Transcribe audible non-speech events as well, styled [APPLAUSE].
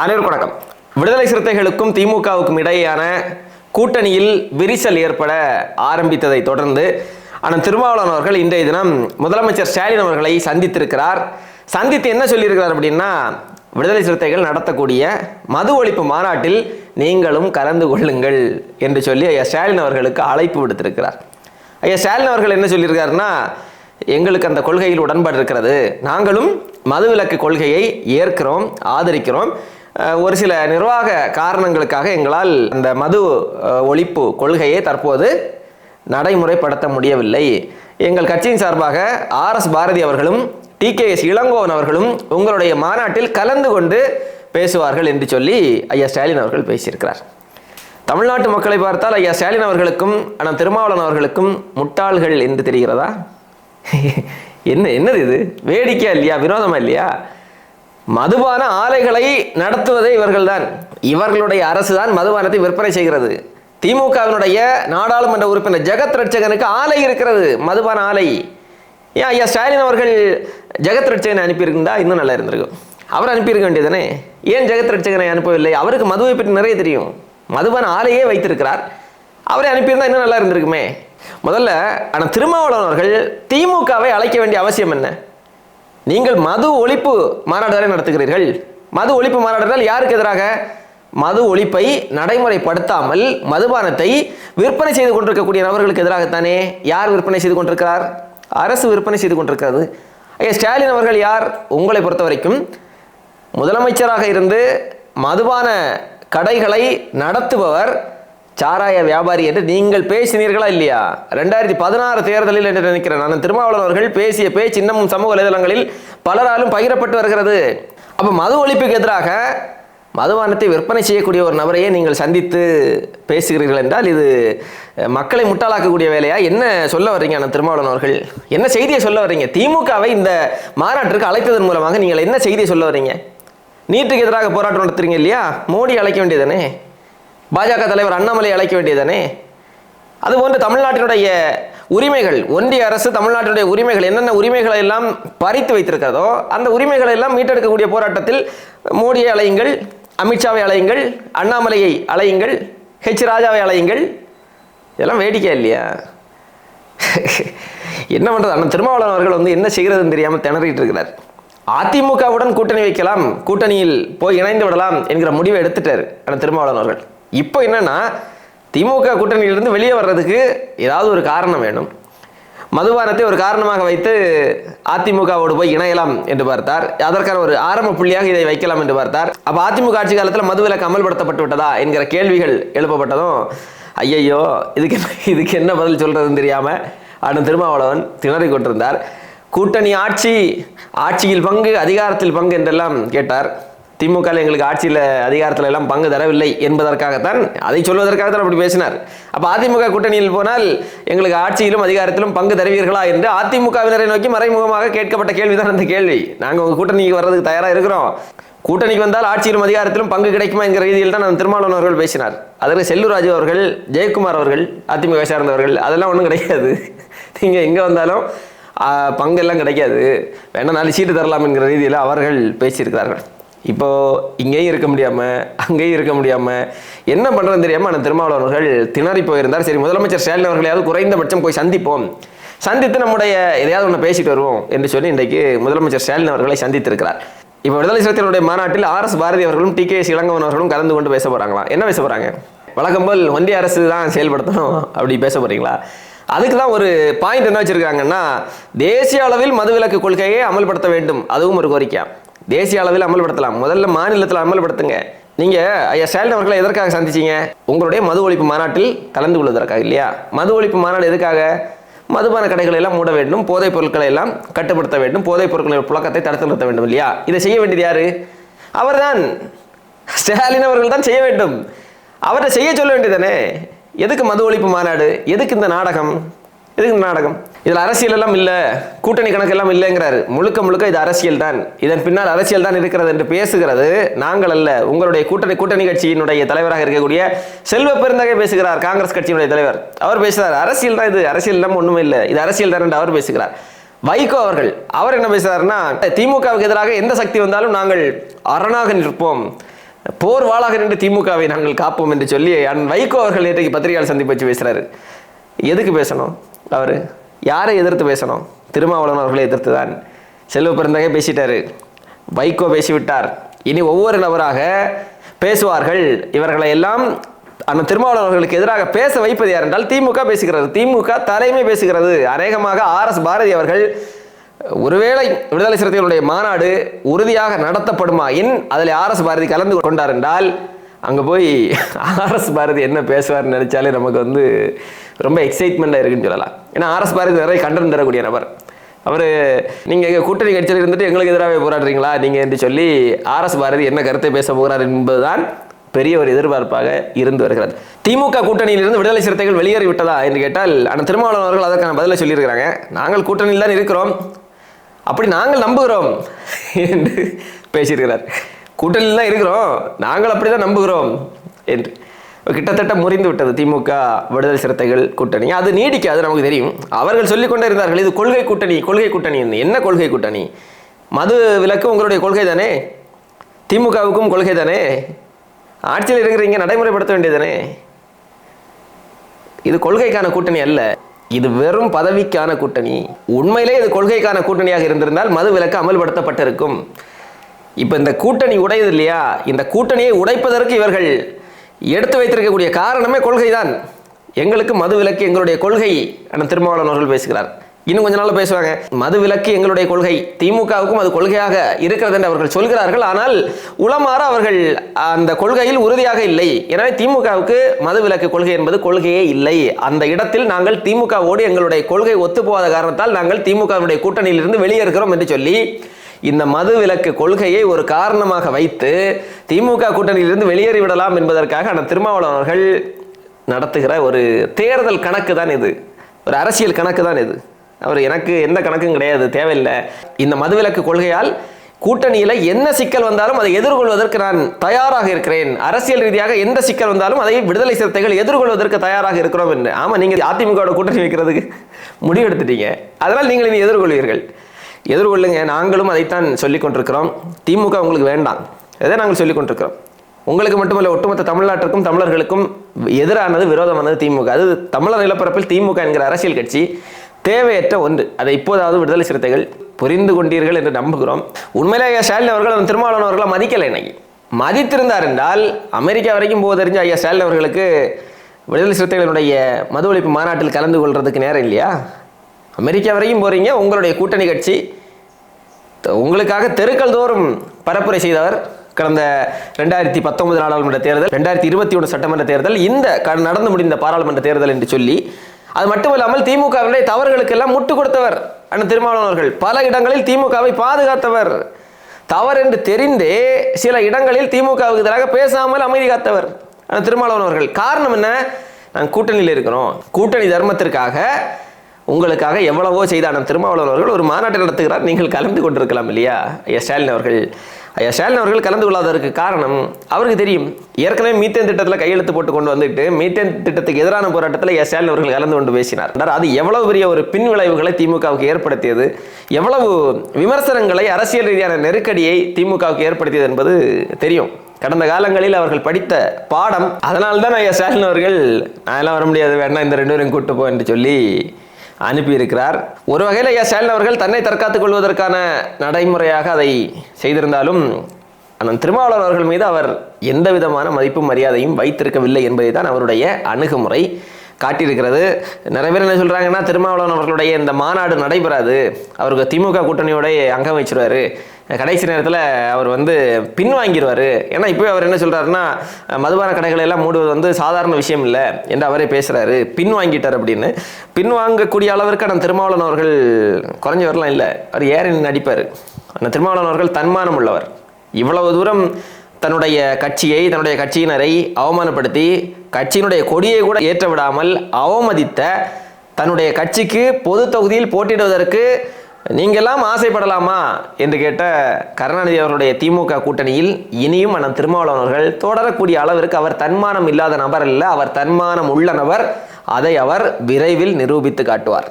அனைவருக்கும் வணக்கம். விடுதலை சிறுத்தைகளுக்கும் திமுகவுக்கும் இடையேயான கூட்டணியில் விரிசல் ஏற்பட ஆரம்பித்ததை தொடர்ந்து அண்ணன் திருமாவளவன் அவர்கள் இன்றைய தினம் முதலமைச்சர் ஸ்டாலின் அவர்களை சந்தித்திருக்கிறார். சந்தித்து என்ன சொல்லியிருக்கிறார் அப்படின்னா விடுதலை சிறுத்தைகள் நடத்தக்கூடிய மது ஒழிப்பு மாநாட்டில் நீங்களும் கலந்து கொள்ளுங்கள் என்று சொல்லி ஐயா ஸ்டாலின் அவர்களுக்கு அழைப்பு விடுத்திருக்கிறார். ஐயா ஸ்டாலின் அவர்கள் என்ன சொல்லியிருக்காருன்னா எங்களுக்கு அந்த கொள்கையில் உடன்பாடு இருக்கிறது. நாங்களும் மதுவிலக்கு கொள்கையை ஏற்கிறோம் ஆதரிக்கிறோம். ஒரு சில நிர்வாக காரணங்களுக்காக எங்களால் அந்த மது ஒழிப்பு கொள்கையை தற்போது நடைமுறைப்படுத்த முடியவில்லை. எங்கள் கட்சியின் சார்பாக ஆர் எஸ் பாரதி அவர்களும் டி கே எஸ் இளங்கோவன் அவர்களும் உங்களுடைய மாநாட்டில் கலந்து கொண்டு பேசுவார்கள் என்று சொல்லி ஐயா ஸ்டாலின் அவர்கள் பேசியிருக்கிறார். தமிழ்நாட்டு மக்களை பார்த்தால் ஐயா ஸ்டாலின் அவர்களுக்கும் ஆனால் திருமாவளவன் அவர்களுக்கும் முட்டாள்கள் என்று தெரிகிறதா? [LAUGHS] என்ன என்னது இது? வேடிக்கையா இல்லையா? வினோதமா இல்லையா? மதுபான ஆலைகளை நடத்துவதே இவர்கள்தான். இவர்களுடைய அரசு தான் மதுபானத்தை விற்பனை செய்கிறது. திமுகவினுடைய நாடாளுமன்ற உறுப்பினர் ஜெகத் ரட்சகனுக்கு ஆலை இருக்கிறது மதுபான ஆலை. ஏன் ஐயா ஸ்டாலின் அவர்கள் ஜெகத் ரட்சகனை அனுப்பியிருந்தா இன்னும் நல்லா இருந்திருக்கும். அவர் அனுப்பியிருக்க வேண்டியதானே ஏன் ஜெகத் ரட்சகனை அனுப்பவில்லை? அவருக்கு மதுவை பற்றி நிறைய தெரியும். மதுபான ஆலையே வைத்திருக்கிறார். அவரை அனுப்பியிருந்தா இன்னும் நல்லா இருந்திருக்குமே. முதல்ல ஆனால் திருமாவளவன் அவர்கள் திமுகவை அழைக்க வேண்டிய அவசியம் என்ன? நீங்கள் மது ஒழிப்பு மாநாடுகளை நடத்துகிறீர்கள். மது ஒழிப்பு மாநாடுகள் யாருக்கு எதிராக? மது ஒழிப்பை நடைமுறைப்படுத்தாமல் மதுபானத்தை விற்பனை செய்து கொண்டிருக்கக்கூடிய நபர்களுக்கு எதிராகத்தானே? யார் விற்பனை செய்து கொண்டிருக்கிறார்? அரசு விற்பனை செய்து கொண்டிருக்கிறது. ஐயா ஸ்டாலின் அவர்கள் யார்? உங்களை பொறுத்த வரைக்கும் முதலமைச்சராக இருந்து மதுபான கடைகளை நடத்துபவர் சாராய வியாபாரி என்று நீங்கள் பேசினீர்களா இல்லையா? ரெண்டாயிரத்தி பதினாறு தேர்தலில் என்று நினைக்கிறேன். நான் திருமாவளவன் அவர்கள் பேசிய பேச்சு இன்னமும் சமூக வலைதளங்களில் பலராலும் பகிரப்பட்டு வருகிறது. அப்போ மது ஒழிப்புக்கு எதிராக மதுபானத்தை விற்பனை செய்யக்கூடிய ஒரு நபரையே நீங்கள் சந்தித்து பேசுகிறீர்கள் என்றால் இது மக்களை முட்டாளாக்கக்கூடிய வேலையா? என்ன சொல்ல வர்றீங்க அண்ணன் திருமாவளவன் அவர்கள்? என்ன செய்தியை சொல்ல வர்றீங்க? திமுகவை இந்த மாநாட்டிற்கு அழைத்ததன் மூலமாக நீங்கள் என்ன செய்தியை சொல்ல வர்றீங்க? நீட்டுக்கு எதிராக போராட்டம் நடத்துறீங்க இல்லையா? மோடி அழைக்க வேண்டியதானே பாஜக தலைவர் அண்ணாமலை அழைக்க வேண்டியதானே அதுபோன்று தமிழ்நாட்டினுடைய உரிமைகள் ஒன்றிய அரசு தமிழ்நாட்டினுடைய உரிமைகள் என்னென்ன உரிமைகளை எல்லாம் பறித்து வைத்திருக்கிறதோ அந்த உரிமைகளை எல்லாம் மீட்டெடுக்கக்கூடிய போராட்டத்தில் மோடியை அலையுங்கள் அமித்ஷாவை அலையுங்கள் அண்ணாமலையை அலையுங்கள் ஹெச் ராஜாவை அலையுங்கள் இதெல்லாம் வேடிக்கை இல்லையா? என்ன பண்றது? அண்ணன் திருமாவளவன் அவர்கள் வந்து என்ன செய்கிறதுன்னு தெரியாமல் திணறிட்டு இருக்கிறார். அதிமுகவுடன் கூட்டணி வைக்கலாம் கூட்டணியில் போய் இணைந்து விடலாம் என்கிற முடிவை எடுத்துட்டார் அண்ணன் திருமாவளவன் அவர்கள். இப்போ என்னென்னா திமுக கூட்டணியிலிருந்து வெளியே வர்றதுக்கு ஏதாவது ஒரு காரணம் வேணும். மதுபானத்தை ஒரு காரணமாக வைத்து அதிமுகவோடு போய் இணையலாம் என்று பார்த்தார். அதற்கான ஒரு ஆரம்ப புள்ளியாக இதை வைக்கலாம் என்று பார்த்தார். அப்போ அதிமுக ஆட்சி காலத்தில் மதுவிலக்கு அமல்படுத்தப்பட்டு விட்டதா என்கிற கேள்விகள் எழுப்பப்பட்டதும் ஐயையோ இதுக்கு என்ன இதுக்கு என்ன பதில் சொல்கிறதுன்னு தெரியாமல் அண்ணன் திருமாவளவன் திணறி கொண்டிருந்தார். கூட்டணி ஆட்சி ஆட்சியில் பங்கு அதிகாரத்தில் பங்கு என்றெல்லாம் கேட்டார். திமுக எங்களுக்கு ஆட்சியில் அதிகாரத்தில் எல்லாம் பங்கு தரவில்லை என்பதற்காகத்தான் அதை சொல்வதற்காகத்தான் அப்படி பேசினார். அப்போ அதிமுக கூட்டணியில் போனால் எங்களுக்கு ஆட்சியிலும் அதிகாரத்திலும் பங்கு தருவீர்களா என்று அதிமுகவினரை நோக்கி மறைமுகமாக கேட்கப்பட்ட கேள்விதான் அந்த கேள்வி. நாங்கள் உங்கள் கூட்டணிக்கு வர்றதுக்கு தயாராக இருக்கிறோம். கூட்டணிக்கு வந்தால் ஆட்சியிலும் அதிகாரத்திலும் பங்கு கிடைக்குமா என்கிற ரீதியில் தான் நான் திருமாவளவன் அவர்கள் பேசினார். அதற்கு செல்லூராஜு அவர்கள் ஜெயக்குமார் அவர்கள் அதிமுக சார்ந்தவர்கள் அதெல்லாம் ஒன்றும் கிடையாது. நீங்கள் எங்கே வந்தாலும் பங்கெல்லாம் கிடைக்காது. வேணா நாலு சீட்டு தரலாம் என்கிற ரீதியில் அவர்கள் பேசியிருக்கிறார்கள். இப்போ இங்கேயும் இருக்க முடியாமல் அங்கேயும் இருக்க முடியாமல் என்ன பண்ணுறதுன்னு தெரியாமல் அந்த திருமாவளவர்கள் திணறி போயிருந்தார். சரி முதலமைச்சர் ஸ்டாலின் அவர்களையாவது குறைந்தபட்சம் போய் சந்திப்போம். சந்தித்து நம்முடைய எதையாவது ஒன்று பேசிட்டு வருவோம் என்று சொல்லி இன்றைக்கு முதலமைச்சர் ஸ்டாலின் அவர்களை சந்தித்திருக்கிறார். இப்போ விடுதலை சிறுத்தைகளுடைய மாநாட்டில் ஆர் எஸ் பாரதி அவர்களும் டி கே எஸ் இளங்கவன் அவர்களும் கலந்து கொண்டு பேச போகிறாங்களா என்ன பேச போகிறாங்க வழக்கம் போல் ஒன்றிய அரசு தான் செயல்படுத்தணும் அப்படி பேச போகிறீங்களா அதுக்கு தான் ஒரு பாயிண்ட் என்ன வச்சுருக்காங்கன்னா தேசிய அளவில் மதுவிலக்கு கொள்கையை அமல்படுத்த வேண்டும். அதுவும் ஒரு கோரிக்கை தேசிய அளவில் அமல்படுத்தலாம். முதல்ல மாநிலத்தில் அமல்படுத்துங்க. நீங்க ஐயா ஸ்டாலின் அவர்களை எதற்காக சந்திச்சீங்க? உங்களுடைய மது ஒழிப்பு மாநாட்டில் கலந்து கொள்வதற்காக இல்லையா? மது ஒழிப்பு மாநாடு எதுக்காக? மதுபான கடைகளை எல்லாம் மூட வேண்டும் போதைப் பொருட்களை எல்லாம் கட்டுப்படுத்த வேண்டும் போதைப் பொருட்களின் புழக்கத்தை தடுத்து நிறுத்த வேண்டும் இல்லையா? இதை செய்ய வேண்டியது யாரு? அவர்தான். ஸ்டாலின் அவர்கள் தான் செய்ய வேண்டும். அவரை செய்ய சொல்ல வேண்டியதானே எதுக்கு மது ஒழிப்பு மாநாடு? எதுக்கு இந்த நாடகம்? எதுக்கு இந்த நாடகம்? இதில் அரசியல் எல்லாம் இல்லை. கூட்டணி கணக்கு எல்லாம் இல்லைங்கிறாரு. முழுக்க முழுக்க இது அரசியல் தான் இதன் பின்னால் அரசியல் தான் இருக்கிறது என்று பேசுகிறது. நாங்கள் அல்ல உங்களுடைய கூட்டணி கூட்டணி கட்சியினுடைய தலைவராக இருக்கக்கூடிய செல்வ பெருந்தகை பேசுகிறார் காங்கிரஸ் கட்சியினுடைய தலைவர். அவர் பேசுகிறார் அரசியல் தான் இது. அரசியல் இல்லாமல் ஒன்றுமே இல்லை. இது அரசியல் தான் என்று அவர் பேசுகிறார். வைகோ அவர்கள் அவர் என்ன பேசுறாருன்னா திமுகவுக்கு எதிராக எந்த சக்தி வந்தாலும் நாங்கள் அரணாக நிற்போம். போர் வாளாக நின்று திமுகவை நாங்கள் காப்போம் என்று சொல்லி அன் வைகோ அவர்கள் நேற்றைக்கு பத்திரிகையாளர் சந்திப்பு வச்சு பேசுறாரு. எதுக்கு பேசணும் அவர்? யாரை எதிர்த்து பேசணும்? திருமாவளவன் அவர்களை எதிர்த்து தான் செல்வ பிறந்தகை பேசிட்டாரு. வைகோ பேசிவிட்டார். இனி ஒவ்வொரு நபராக பேசுவார்கள். இவர்களை எல்லாம் அந்த திருமாவளவர்களுக்கு எதிராக பேச வைப்பது யார் என்றால் திமுக பேசுகிறது. திமுக தலைமை பேசுகிறது. அநேகமாக ஆர் எஸ் பாரதி அவர்கள் ஒருவேளை விடுதலை சிறுத்தைகளுடைய மாநாடு உறுதியாக நடத்தப்படுமாயின் அதில் ஆர் எஸ் பாரதி கலந்து கொண்டார் என்றால் அங்கே போய் ஆர்எஸ் பாரதி என்ன பேசுவார்னு நினச்சாலே நமக்கு வந்து ரொம்ப எக்ஸைட்மெண்ட்டாக இருக்குன்னு சொல்லலாம். ஏன்னா ஆர்எஸ் பாரதி நிறைய கண்டனம் தரக்கூடிய நபர். அவர் நீங்கள் எங்கள் கூட்டணி கட்சியில் இருந்துட்டு எங்களுக்கு எதிராகவே போராடுறீங்களா? நீங்கள் என்று சொல்லி ஆர்எஸ் பாரதி என்ன கருத்தை பேச போகிறார் என்பதுதான் பெரிய ஒரு எதிர்பார்ப்பாக இருந்து வருகிறது. திமுக கூட்டணியிலிருந்து விடுதலை சிறுத்தைகள் வெளியேறி விட்டதா என்று கேட்டால் ஆனால் திருமாவளவன் அவர்கள் அதற்கான பதிலை சொல்லியிருக்கிறாங்க. நாங்கள் கூட்டணியில் தான் இருக்கிறோம். அப்படி நாங்கள் நம்புகிறோம் என்று பேசியிருக்கிறார். கூட்டணியில் தான் இருக்கிறோம். நாங்கள் அப்படி தான் நம்புகிறோம் என்று. கிட்டத்தட்ட முறிந்து விட்டது திமுக விடுதலை சிறுத்தைகள் கூட்டணி. அது நீடிக்காது நமக்கு தெரியும். அவர்கள் சொல்லிக் கொண்டே இருந்தார்கள் இது கொள்கை கூட்டணி கொள்கை கூட்டணி என்ன கொள்கை கூட்டணி? மது விலக்கு உங்களுடைய கொள்கை தானே? திமுகவுக்கும் கொள்கை தானே? ஆட்சியில் இருக்கிறீங்க நடைமுறைப்படுத்த வேண்டியதானே இது கொள்கைக்கான கூட்டணி அல்ல. இது வெறும் பதவிக்கான கூட்டணி. உண்மையிலே இது கொள்கைக்கான கூட்டணியாக இருந்திருந்தால் மது விலக்கு அமல்படுத்தப்பட்டிருக்கும். இப்போ இந்த கூட்டணி உடையது இல்லையா? இந்த கூட்டணியை உடைப்பதற்கு இவர்கள் எடுத்து வைத்திருக்கக்கூடிய காரணமே கொள்கைதான். எங்களுக்கு மது விலக்கு எங்களுடைய கொள்கை என திருமாவளவன் அவர்கள் பேசுகிறார். இன்னும் கொஞ்ச நாள் பேசுவாங்க. மது விலக்கு எங்களுடைய கொள்கை. திமுகவுக்கும் அது கொள்கையாக இருக்கிறது என்று அவர்கள் சொல்கிறார்கள். ஆனால் உளமாற அவர்கள் அந்த கொள்கையில் உறுதியாக இல்லை. எனவே திமுகவுக்கு மது விலக்கு கொள்கை என்பது கொள்கையே இல்லை. அந்த இடத்தில் நாங்கள் திமுகவோடு எங்களுடைய கொள்கை ஒத்துப்போகாத காரணத்தால் நாங்கள் திமுகவினுடைய கூட்டணியிலிருந்து வெளியேறுகிறோம் என்று சொல்லி இந்த மது விலக்கு கொள்கையை ஒரு காரணமாக வைத்து திமுக கூட்டணியிலிருந்து வெளியேறி விடலாம் என்பதற்காக அந்த திருமாவளவன் அவர்கள் நடத்துகிற ஒரு தேர்தல் கணக்கு தான் இது. ஒரு அரசியல் கணக்கு தான் இது. அவர் எனக்கு எந்த கணக்கும் கிடையாது தேவையில்லை. இந்த மதுவிலக்கு கொள்கையால் கூட்டணியில் என்ன சிக்கல் வந்தாலும் அதை எதிர்கொள்வதற்கு நான் தயாராக இருக்கிறேன். அரசியல் ரீதியாக எந்த சிக்கல் வந்தாலும் அதை விடுதலை சிறுத்தைகள் எதிர்கொள்வதற்கு தயாராக இருக்கிறோம் என்று. ஆமாம் நீங்கள் அதிமுகவோட கூட்டணி வைக்கிறதுக்கு முடிவெடுத்துட்டீங்க. அதனால் நீங்கள் இனி எதிர்கொள்வீர்கள். எதிர்கொள்ளுங்க. நாங்களும் அதைத்தான் சொல்லிக் கொண்டிருக்கிறோம். திமுக உங்களுக்கு வேண்டாம். இதை நாங்கள் சொல்லிக் கொண்டிருக்கிறோம்? உங்களுக்கு மட்டுமல்ல ஒட்டுமொத்த தமிழ்நாட்டிற்கும் தமிழர்களுக்கும் எதிரானது விரோதமானது திமுக. அது தமிழர் நிலப்பரப்பில் திமுக என்கிற அரசியல் கட்சி தேவையற்ற ஒன்று. அதை இப்போதாவது விடுதலை சிறுத்தைகள் புரிந்து கொண்டீர்கள் என்று நம்புகிறோம். உண்மையிலே ஸ்டாலின் அவர்கள் அந்த திருமாவளவன் அவர்களை மதிக்கலை இன்னைக்கு. மதித்திருந்தார் என்றால் அமெரிக்கா வரைக்கும் போக தெரிஞ்ச ஐயா ஸ்டாலின் அவர்களுக்கு விடுதலை சிறுத்தைகளுடைய மது ஒழிப்பு மாநாட்டில் கலந்து கொள்றதுக்கு நேரம் இல்லையா? அமெரிக்கா வரைக்கும் போறீங்க. உங்களுடைய கூட்டணி கட்சி உங்களுக்காக தெருக்கள் தோறும் பரப்புரை செய்தவர் கடந்த ரெண்டாயிரத்தி பத்தொன்பது நாடாளுமன்ற தேர்தல் ரெண்டாயிரத்தி இருபத்தி ஒன்று சட்டமன்ற தேர்தல் இந்த நடந்து முடிந்த பாராளுமன்ற தேர்தல் என்று சொல்லி அது மட்டுமில்லாமல் திமுகவினுடைய தவறுகளுக்கெல்லாம் முட்டு கொடுத்தவர் அண்ணன் திருமாவளவன் அவர்கள். பல இடங்களில் திமுகவை பாதுகாத்தவர். தவறு என்று தெரிந்தே சில இடங்களில் திமுகவுக்கு எதிராக பேசாமல் அமைதி காத்தவர் அண்ணன் திருமாவளவன் அவர்கள். காரணம் என்ன? நாங்கள் கூட்டணியில் இருக்கிறோம். கூட்டணி தர்மத்திற்காக உங்களுக்காக எவ்வளவோ செய்த அண்ணன் திருமாவளவன் அவர்கள் ஒரு மாநாட்டை நடத்துகிறார். நீங்கள் கலந்து கொண்டிருக்கலாம் இல்லையா? ஐயா ஸ்டாலின் அவர்கள். ஐயா ஸ்டாலின் அவர்கள் கலந்து கொள்ளாததற்கு காரணம் அவருக்கு தெரியும். ஏற்கனவே மீத்தேன் திட்டத்தில் கையெழுத்து போட்டு கொண்டு வந்துட்டு மீத்தேன் திட்டத்துக்கு எதிரான போராட்டத்தில் ஐயா ஸ்டாலின் அவர்கள் கலந்து கொண்டு பேசினார். அது எவ்வளவு பெரிய ஒரு பின் விளைவுகளை திமுகவுக்கு ஏற்படுத்தியது? எவ்வளவு விமர்சனங்களை அரசியல் ரீதியான நெருக்கடியை திமுகவுக்கு ஏற்படுத்தியது என்பது தெரியும். கடந்த காலங்களில் அவர்கள் படித்த பாடம் அதனால்தான் ஐயா ஸ்டாலின் அவர்கள் நான் எல்லாம் வர முடியாது வேணா இந்த ரெண்டு பேரும் கூட்டு போ என்று சொல்லி அனுப்பியிருக்கிறார். ஒரு வகையில் ஐயா ஸ்டாலின் அவர்கள் தன்னை தற்காத்துக் கொள்வதற்கான நடைமுறையாக அதை செய்திருந்தாலும் ஆனால் திருமாவளவன் அவர்கள் மீது அவர் எந்த விதமான மதிப்பும் மரியாதையும் வைத்திருக்கவில்லை என்பதை தான் அவருடைய அணுகுமுறை காட்டியிருக்கிறது. நிறைய பேர் என்ன சொல்கிறாங்கன்னா திருமாவளவன் அவர்களுடைய இந்த மாநாடு நடைபெறாது. அவருக்கு திமுக கூட்டணியோடைய அங்கம் வச்சிருவாரு கடைசி நேரத்தில் அவர் வந்து பின்வாங்கிடுவார் ஏன்னா இப்போ அவர் என்ன சொல்கிறாருன்னா மதுபான கடைகளை எல்லாம் மூடுவது வந்து சாதாரண விஷயம் இல்லை என்று அவரே பேசுகிறாரு பின் வாங்கிட்டார் அப்படின்னு. பின்வாங்கக்கூடிய அளவிற்கு நம்ம திருமாவளவன் அவர்கள் குறைஞ்சவரெலாம் இல்லை. அவர் ஏறி நடிப்பார். ஆனால் திருமாவளவன் அவர்கள் தன்மானம் உள்ளவர். இவ்வளவு தூரம் தன்னுடைய கட்சியை தன்னுடைய கட்சியினரை அவமானப்படுத்தி கட்சியினுடைய கொடியை கூட ஏற்ற விடாமல் அவமதித்த தன்னுடைய கட்சிக்கு பொது தொகுதியில் போட்டியிடுவதற்கு நீங்கெல்லாம் ஆசைப்படலாமா? என்று கேட்ட கருணாநிதி அவருடைய திமுக கூட்டணியில் இனியும் அண்ணன் திருமாவளவன் அவர்கள் தொடரக்கூடிய அளவிற்கு அவர் தன்மானம் இல்லாத நபர் அல்ல அவர் தன்மானம் உள்ள நபர். அதை அவர் விரைவில் நிரூபித்து காட்டுவார்.